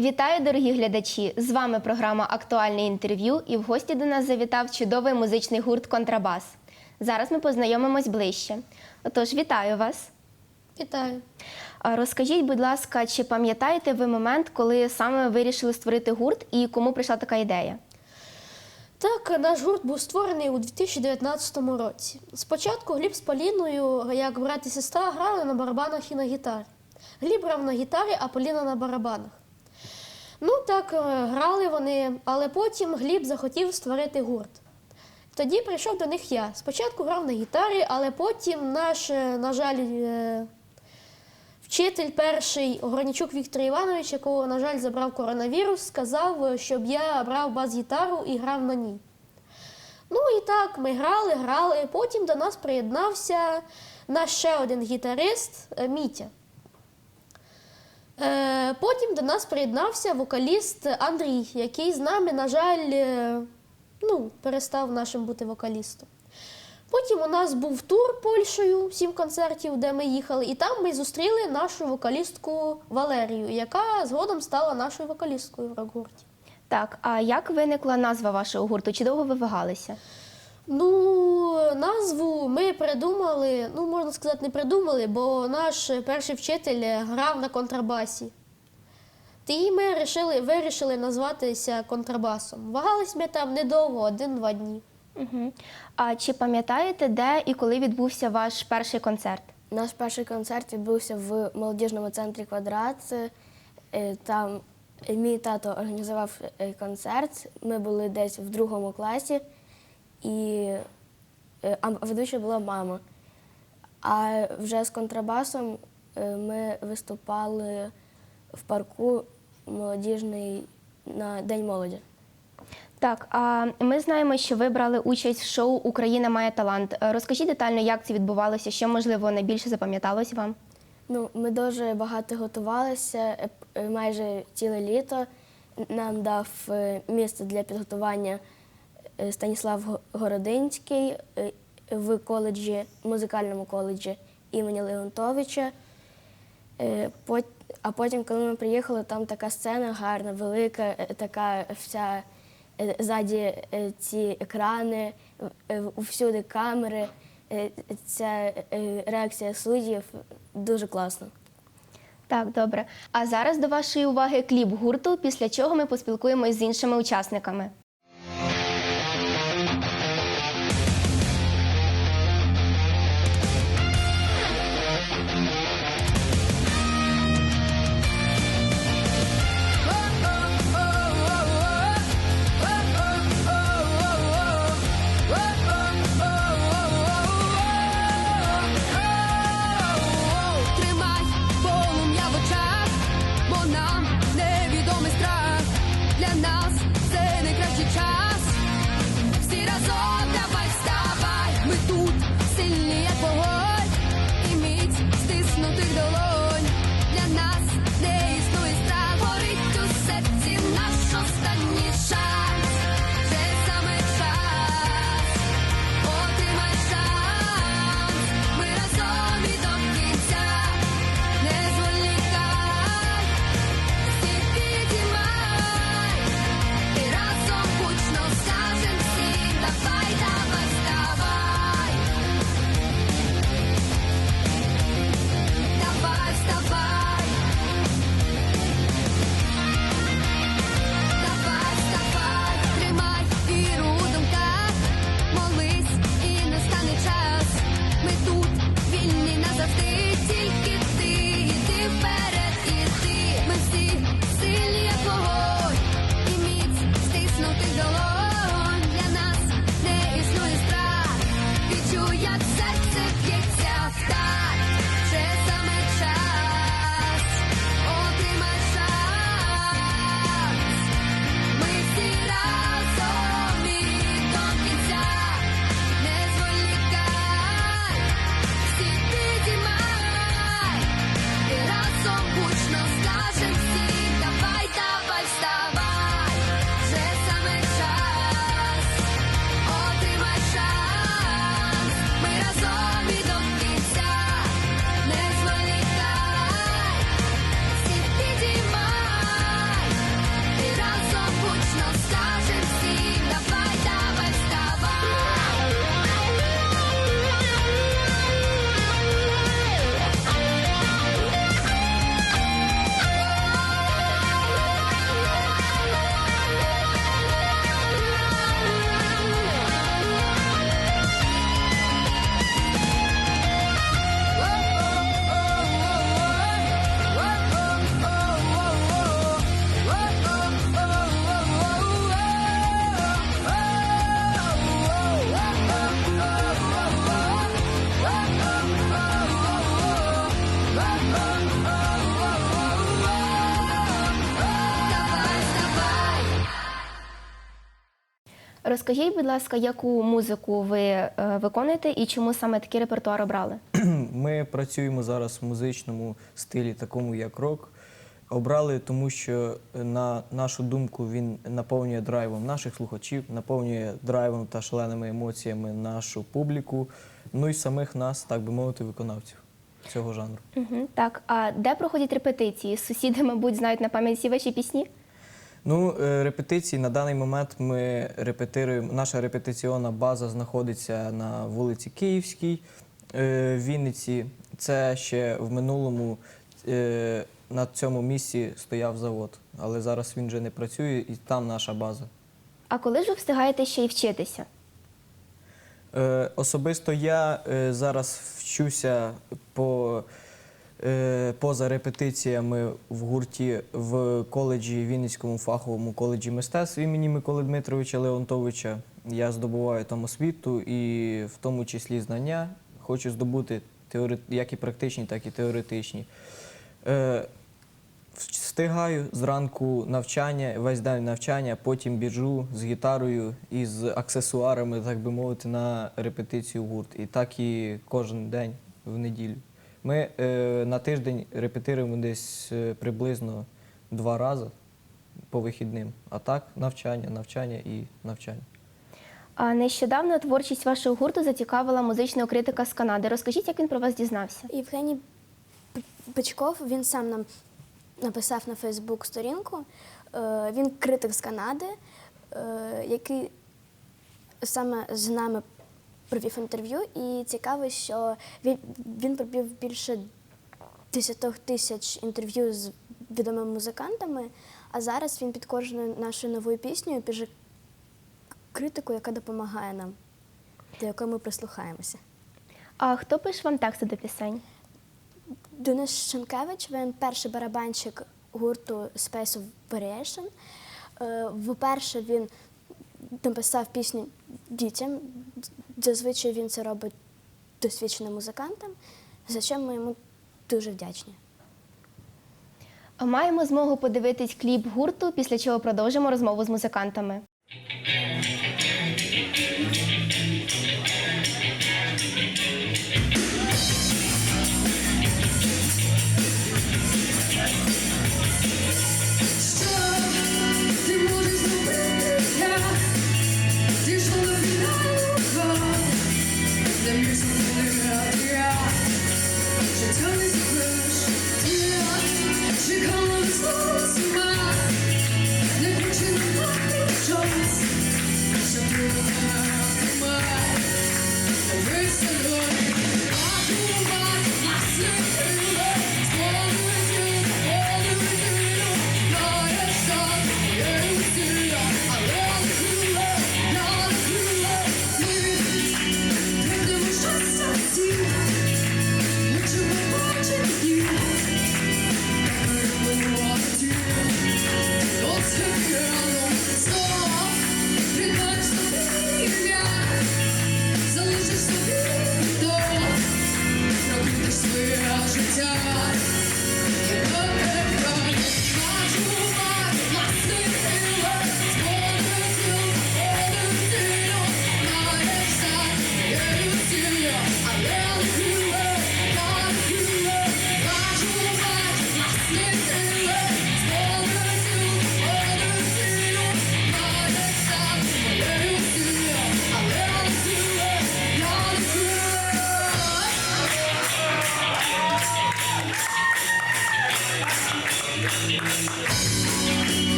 Вітаю, дорогі глядачі! З вами програма Актуальне інтерв'ю і в гості до нас завітав чудовий музичний гурт Контрабас. Зараз ми познайомимось ближче. Отож, вітаю вас! Вітаю. Розкажіть, будь ласка, чи пам'ятаєте ви момент, коли саме вирішили створити гурт і кому прийшла така ідея? Так, наш гурт був створений у 2019 році. Спочатку Гліб з Поліною, як брат і сестра, грали на барабанах і на гітарі. Гліб грав на гітарі, а Поліна на барабанах. Ну так, е, грали вони, але потім Гліб захотів створити гурт. Тоді прийшов до них я. Спочатку грав на гітарі, але потім наш, е, на жаль, е, вчитель перший Огранічук Віктор Іванович, якого, на жаль, забрав коронавірус, сказав, щоб я брав бас-гітару і грав на ній. Ну і так, ми грали, грали. Потім до нас приєднався наш ще один гітарист Мітя. Е, Потім до нас приєднався вокаліст Андрій, який з нами, на жаль, е, ну, перестав нашим бути вокалістом. Потім у нас був тур Польщею, сім концертів, де ми їхали, і там ми зустріли нашу вокалістку Валерію, яка згодом стала нашою вокалісткою в рок-гурті. Так, а як виникла назва вашого гурту? Чи довго ви вагалися? Ну, назву ми придумали, ну можна сказати, не придумали, бо наш перший вчитель грав на контрабасі. І ми вирішили, вирішили назватися контрабасом. Вагались ми там недовго, один-два дні. Угу. А чи пам'ятаєте, де і коли відбувся ваш перший концерт? Наш перший концерт відбувся в молодіжному центрі Квадрат. Е, Там мій тато організував е, концерт. Ми були десь в другому класі, і е, а ведучою була мама. А вже з контрабасом е, ми виступали в парку молодіжний на День молоді. Так, а ми знаємо, що ви брали участь в шоу Україна має талант. Е, Розкажіть детально, як це відбувалося, що можливо найбільше запам'яталось вам? Ну, ми дуже багато готувалися, майже ціле літо. Нам дав місце для підготування Станіслав Городинський е, в коледжі, музикальному коледжі імені Леонтовича. Е, А потім, коли ми приїхали, там така сцена гарна, велика, е, така вся е, ззаді е, ці екрани, е, всюди камери. Е, Ця е, реакція суддів дуже класна. Так, добре. А зараз до вашої уваги кліп гурту, після чого ми поспілкуємось з іншими учасниками. Розкажіть, будь ласка, яку музику ви е, виконуєте і чому саме такий репертуар обрали? Ми працюємо зараз в музичному стилі, такому як рок. Обрали, тому що на нашу думку він наповнює драйвом наших слухачів, наповнює драйвом та шаленими емоціями нашу публіку, ну і самих нас, так би мовити, виконавців цього жанру. Угу, так, а де проходять репетиції? Сусіди, мабуть, знають на пам'ять всі ваші пісні? Ну, е, репетиції на даний момент ми репетируємо. Наша репетиційна база знаходиться на вулиці Київській е, в Вінниці. Це ще в минулому е, на цьому місці стояв завод, але зараз він вже не працює, і там наша база. А коли ж ви встигаєте ще й вчитися? Е, особисто я е, зараз вчуся по, е, поза репетиціями в гурті в коледжі, Вінницькому фаховому коледжі мистецтв імені Миколи Дмитровича Леонтовича. Я здобуваю там освіту і в тому числі знання. Хочу здобути як і практичні, так і теоретичні. Е, Встигаю зранку навчання, весь день навчання, потім біжу з гітарою і з аксесуарами, так би мовити, на репетицію гурт. І так і кожен день в неділю. Ми е, на тиждень репетируємо десь е, приблизно два рази по вихідним. А так навчання, навчання і навчання. А нещодавно творчість вашого гурту зацікавила музичного критика з Канади. Розкажіть, як він про вас дізнався? Євгеній П- Пичков, він сам нам написав на Фейсбук сторінку. Е, Він критик з Канади, е, який саме з нами провів інтерв'ю. І цікаво, що він, він провів більше 10 тисяч інтерв'ю з відомими музикантами, а зараз він під кожною нашою новою піснею пише критику, яка допомагає нам, до якої ми прислухаємося. А хто пише вам тексти до пісень? Денис Шенкевич, він перший барабанщик гурту Space of Variation. Е, Вперше він написав пісню дітям. Зазвичай він це робить досвідченим музикантам, за що ми йому дуже вдячні. Маємо змогу подивитись кліп гурту, після чого продовжимо розмову з музикантами. Де місце не грати я. Життя не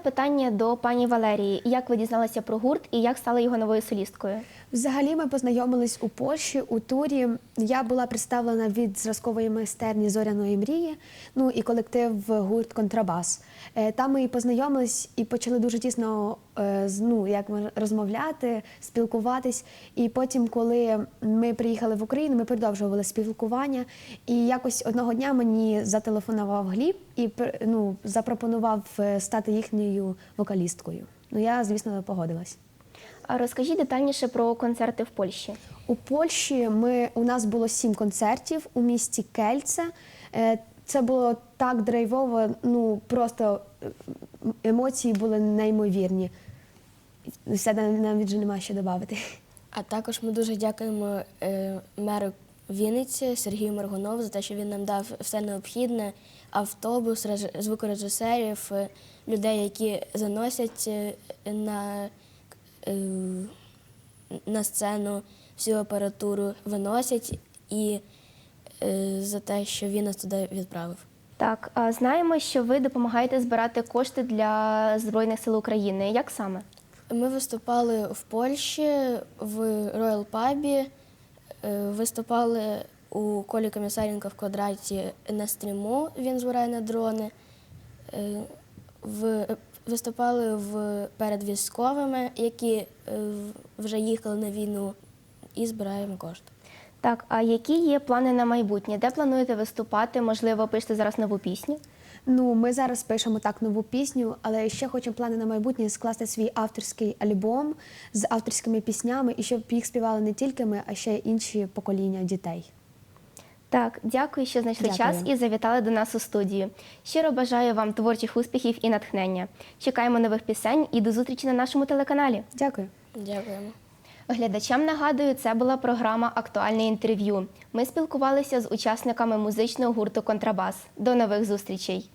питання до пані Валерії. Як ви дізналися про гурт і як стали його новою солісткою? Взагалі ми познайомились у Польщі у турі. Я була представлена від зразкової майстерні зоряної мрії. Ну і колектив гурт Контрабас. Е, Там ми і познайомились і почали дуже тісно е, ну, як розмовляти, спілкуватись. І потім, коли ми приїхали в Україну, ми продовжували спілкування. І якось одного дня мені зателефонував Гліб і ну, запропонував е, стати їхньою вокалісткою. Ну я, звісно, погодилась. А розкажіть детальніше про концерти в Польщі. У Польщі ми, у нас було сім концертів у місті Кельце. Е, Це було так драйвово, ну просто е, емоції були неймовірні. Все навіть вже немає що додати. А також ми дуже дякуємо е, меру Вінниці Сергію Маргунову за те, що він нам дав все необхідне: автобус, реж- звукорежисерів, людей, які заносять на, на сцену всю апаратуру, виносять і е, за те, що він нас туди відправив. Так, а знаємо, що ви допомагаєте збирати кошти для Збройних сил України. Як саме? Ми виступали в Польщі в Royal Pubі, е, виступали у Колі Комісаренка в квадраті на стріму, він збирає на дрони. Е, В, виступали в, перед військовими, які е, вже їхали на війну, і збираємо кошти. Так, а які є плани на майбутнє? Де плануєте виступати? Можливо, пишете зараз нову пісню? Ну, ми зараз пишемо так нову пісню, але ще хочемо плани на майбутнє скласти свій авторський альбом з авторськими піснями, і щоб їх співали не тільки ми, а ще й інші покоління дітей. Так, дякую, що знайшли Дякую. час і завітали до нас у студію. Щиро бажаю вам творчих успіхів і натхнення. Чекаємо нових пісень і до зустрічі на нашому телеканалі. Дякую. Дякуємо. Глядачам нагадую, це була програма Актуальне інтерв'ю. Ми спілкувалися з учасниками музичного гурту Контрабас. До нових зустрічей!